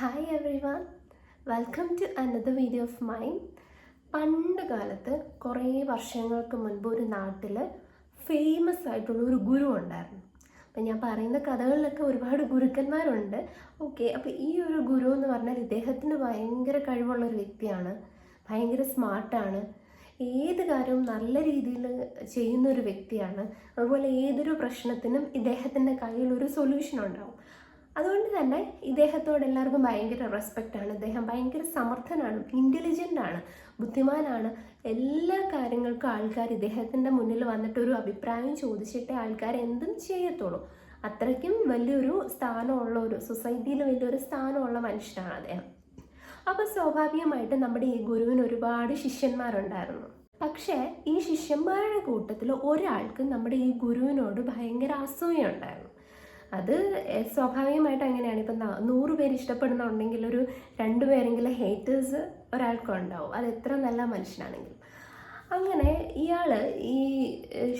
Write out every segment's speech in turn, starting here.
Hi everyone welcome to another video of mine പണ്ട് കാലത്ത് കുറേ വർഷങ്ങൾക്ക് മുൻപ് ഒരു നാട്ടിൽ ഫേമസ് ആയിട്ടുള്ള ഒരു ഗുരു ഉണ്ടായിരുന്നു. അപ്പം ഞാൻ പറയുന്ന കഥകളിലൊക്കെ ഒരുപാട് ഗുരുക്കന്മാരുണ്ട്. ഓക്കെ അപ്പോൾ ഈ ഒരു ഗുരു എന്ന് പറഞ്ഞാൽ ഇദ്ദേഹത്തിന് ഭയങ്കര കഴിവുള്ള ഒരു വ്യക്തിയാണ്. ഭയങ്കര സ്മാർട്ടാണ് ഏത് കാര്യവും നല്ല രീതിയിൽ ചെയ്യുന്ന ഒരു വ്യക്തിയാണ്. അതുപോലെ ഏതൊരു പ്രശ്നത്തിനും ഇദ്ദേഹത്തിന്റെ കയ്യിൽ ഒരു സൊല്യൂഷൻ ഉണ്ടാവും. അതുകൊണ്ട് തന്നെ ഇദ്ദേഹത്തോട് എല്ലാവർക്കും ഭയങ്കര റെസ്പെക്റ്റ് ആണ്. ഇദ്ദേഹം ഭയങ്കര സമർത്ഥനാണ് ഇന്റലിജന്റ് ആണ് ബുദ്ധിമാനാണ്. എല്ലാ കാര്യങ്ങൾക്കും ആൾക്കാർ ഇദ്ദേഹത്തിന്റെ മുന്നിൽ വന്നിട്ട് ഒരു അഭിപ്രായം ചോദിച്ചിട്ടേ ആൾക്കാർ എന്തും ചെയ്യത്തുള്ളൂ. അത്രയ്ക്കും വലിയൊരു സ്ഥാനമുള്ള ഒരു സൊസൈറ്റിയിൽ വലിയൊരു സ്ഥാനമുള്ള മനുഷ്യനാണ് അദ്ദേഹം. അപ്പോൾ സ്വാഭാവികമായിട്ട് നമ്മുടെ ഈ ഗുരുവിന് ഒരുപാട് ശിഷ്യന്മാരുണ്ടായിരുന്നു. പക്ഷേ ഈ ശിഷ്യന്മാരുടെ കൂട്ടത്തിൽ ഒരാൾക്ക് നമ്മുടെ ഈ ഗുരുവിനോട് ഭയങ്കര അസൂയ ഉണ്ടായിരുന്നു. അത് സ്വാഭാവികമായിട്ട് അങ്ങനെയാണ്. ഇപ്പം നൂറ് പേര് ഇഷ്ടപ്പെടുന്നുണ്ടെങ്കിൽ ഒരു രണ്ട് പേരെങ്കിലും ഹേറ്റേഴ്സ് ഒരാൾക്കുണ്ടാവും. അത് എത്ര നല്ല മനുഷ്യനാണെങ്കിലും. അങ്ങനെ ഇയാൾ ഈ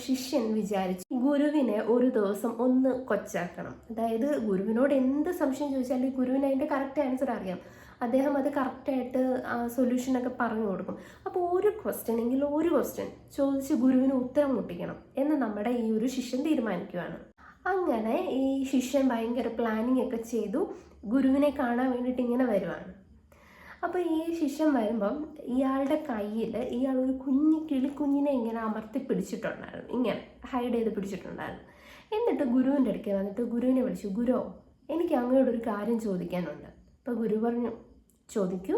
ശിഷ്യൻ വിചാരിച്ചു ഗുരുവിനെ ഒരു ദിവസം ഒന്ന് കൊച്ചാക്കണം. അതായത് ഗുരുവിനോട് എന്ത് സംശയം ചോദിച്ചാലും ഈ ഗുരുവിന് അതിന്റെ കറക്റ്റ് ആൻസർ അറിയാം. അദ്ദേഹം അത് കറക്റ്റായിട്ട് സൊല്യൂഷനൊക്കെ പറഞ്ഞു കൊടുക്കും. അപ്പോൾ ഒരു ക്വസ്റ്റ്യൻ എങ്കിലും ഒരു ക്വസ്റ്റ്യൻ ചോദിച്ച് ഗുരുവിന് ഉത്തരം മുട്ടിക്കണം എന്ന് നമ്മുടെ ഈ ഒരു ശിഷ്യൻ തീരുമാനിക്കുകയാണ് അങ്ങനെ ഈ ശിഷ്യൻ ഭയങ്കര പ്ലാനിങ് ഒക്കെ ചെയ്തു ഗുരുവിനെ കാണാൻ വേണ്ടിയിട്ട് ഇങ്ങനെ വരുവാണ്. അപ്പോൾ ഈ ശിഷ്യൻ വരുമ്പം ഇയാളുടെ കയ്യിൽ ഇയാൾ ഒരു കുഞ്ഞു കിളിക്കുഞ്ഞിനെ ഇങ്ങനെ അമർത്തി പിടിച്ചിട്ടുണ്ടായിരുന്നു. ഇങ്ങനെ ഹൈഡ് ചെയ്ത് പിടിച്ചിട്ടുണ്ടായിരുന്നു. എന്നിട്ട് ഗുരുവിന്റെ അടുക്കൽ വന്നിട്ട് ഗുരുവിനെ വിളിച്ചു ഗുരു എനിക്ക് അങ്ങോട്ട് ഒരു കാര്യം ചോദിക്കാനുണ്ട്. അപ്പോൾ ഗുരു പറഞ്ഞു ചോദിക്കൂ.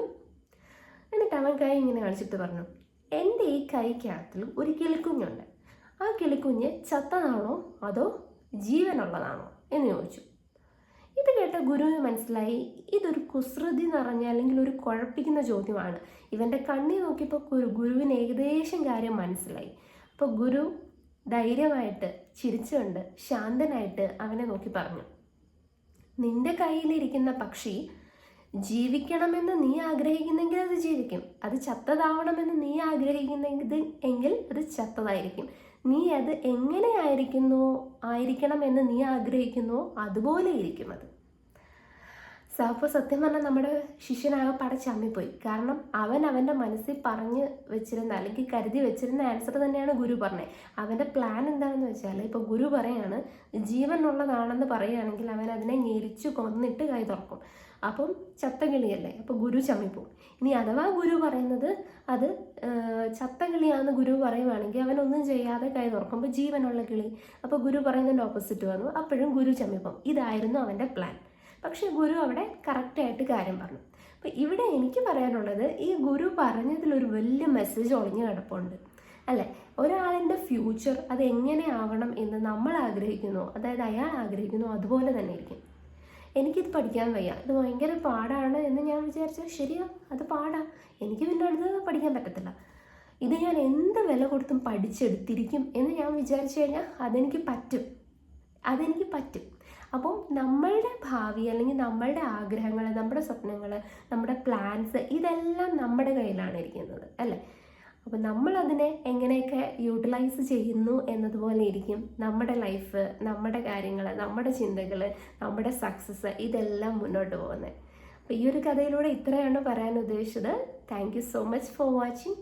എന്നിട്ട് അവൻ കൈ ഇങ്ങനെ കാണിച്ചിട്ട് പറഞ്ഞു എന്റെ ഈ കൈക്കകത്തിൽ ഒരു കിളിക്കുഞ്ഞുണ്ട്. ആ കിളിക്കുഞ്ഞ് ചത്തതാണോ അതോ ജീവനുള്ളതാണോ എന്ന് ചോദിച്ചു. ഇത് കേട്ട ഗുരുവിന് മനസ്സിലായി ഇതൊരു കുസൃതി നിറഞ്ഞ അല്ലെങ്കിൽ ഒരു കുഴപ്പിക്കുന്ന ചോദ്യമാണ്. ഇവന്റെ കണ്ണി നോക്കിയപ്പോൾ ഗുരു ഗുരുവിന് ഏകദേശം കാര്യം മനസ്സിലായി. അപ്പോൾ ഗുരു ധൈര്യമായിട്ട് ചിരിച്ചുകൊണ്ട് ശാന്തനായിട്ട് അവനെ നോക്കി പറഞ്ഞു. നിന്റെ കയ്യിലിരിക്കുന്ന പക്ഷി ജീവിക്കണമെന്ന് നീ ആഗ്രഹിക്കുന്നെങ്കിൽ അത് ജീവിക്കും. അത് ചത്തതാവണമെന്ന് നീ ആഗ്രഹിക്കുന്നെങ്കിൽ എങ്കിൽ അത് ചത്തതായിരിക്കും. നീ അത് എങ്ങനെ ആയിരിക്കുന്നു ആയിരിക്കണമെന്ന് നീ ആഗ്രഹിക്കുന്നു? അതുപോലെ ഇരിക്കും അത് അപ്പോൾ സത്യം പറഞ്ഞാൽ നമ്മുടെ ശിഷ്യനാകെ പടച്ചമ്മിപ്പോയി കാരണം അവൻ അവന്റെ മനസ്സിൽ പറഞ്ഞ് വെച്ചിരുന്ന അല്ലെങ്കിൽ കരുതി വെച്ചിരുന്ന ആൻസർ തന്നെയാണ് ഗുരു പറഞ്ഞത് അവന്റെ പ്ലാൻ എന്താണെന്ന് വെച്ചാൽ ഇപ്പോൾ ഗുരു പറയാണ് ജീവനുള്ളതാണെന്ന് പറയുകയാണെങ്കിൽ അവൻ അതിനെ ഞെരിച്ചു കൊന്നിട്ട് കൈ തുറക്കും. അപ്പം ചത്തകിളിയല്ലേ? അപ്പോൾ ഗുരു ചമ്മിപ്പോവും. ഇനി അഥവാ ഗുരു പറയുന്നത് അത് ചത്തകിളിയാന്ന് ഗുരു പറയുവാണെങ്കിൽ അവനൊന്നും ചെയ്യാതെ കൈ തുറക്കുമ്പോൾ ജീവനുള്ള കിളി. അപ്പോൾ ഗുരു പറയുന്നതിന്റെ ഓപ്പോസിറ്റ് വന്നു. അപ്പോഴും ഗുരു ചമ്മിപ്പോവും. ഇതായിരുന്നു അവന്റെ പ്ലാൻ പക്ഷേ ഗുരു അവിടെ കറക്റ്റായിട്ട് കാര്യം പറഞ്ഞു. അപ്പോൾ ഇവിടെ എനിക്ക് പറയാനുള്ളത് ഈ ഗുരു പറഞ്ഞതിലൊരു വലിയ മെസ്സേജ് ഒളിഞ്ഞു കിടപ്പുണ്ട്. അല്ലേ? ഒരാളിന്റെ ഫ്യൂച്ചർ അത് എങ്ങനെ ആവണം എന്ന് നമ്മൾ ആഗ്രഹിക്കുന്നു. അതായത് അയാൾ ആഗ്രഹിക്കുന്നു അതുപോലെ തന്നെ ഇരിക്കും എനിക്കിത് പഠിക്കാൻ വയ്യ. ഇത് ഭയങ്കര പാടാണ് എന്ന് ഞാൻ വിചാരിച്ചു. ശരിയാ അത് പാടാ. എനിക്ക് പിന്നെ അടുത്ത് പഠിക്കാൻ പറ്റത്തില്ല. ഇത് ഞാൻ എന്ത് വില കൊടുത്തും പഠിച്ചെടുത്തിരിക്കും എന്ന് ഞാൻ വിചാരിച്ചു കഴിഞ്ഞാൽ അതെനിക്ക് പറ്റും. അതെനിക്ക് പറ്റും. അപ്പം നമ്മളുടെ ഭാവി അല്ലെങ്കിൽ നമ്മളുടെ ആഗ്രഹങ്ങൾ നമ്മുടെ സ്വപ്നങ്ങൾ നമ്മുടെ പ്ലാൻസ് ഇതെല്ലാം നമ്മുടെ കയ്യിലാണ് ഇരിക്കുന്നത് അല്ലേ? അപ്പോൾ നമ്മളതിനെ എങ്ങനെയൊക്കെ യൂട്ടിലൈസ് ചെയ്യുന്നു എന്നതുപോലെ ഇരിക്കും. നമ്മുടെ ലൈഫ് നമ്മുടെ കാര്യങ്ങൾ നമ്മുടെ ചിന്തകൾ നമ്മുടെ സക്സസ് ഇതെല്ലാം മുന്നോട്ട് പോകുന്നത്. അപ്പോൾ ഈ ഒരു കഥയിലൂടെ ഇത്രയാണ് പറയാൻ ഉദ്ദേശിച്ചത്. Thank you so much for watching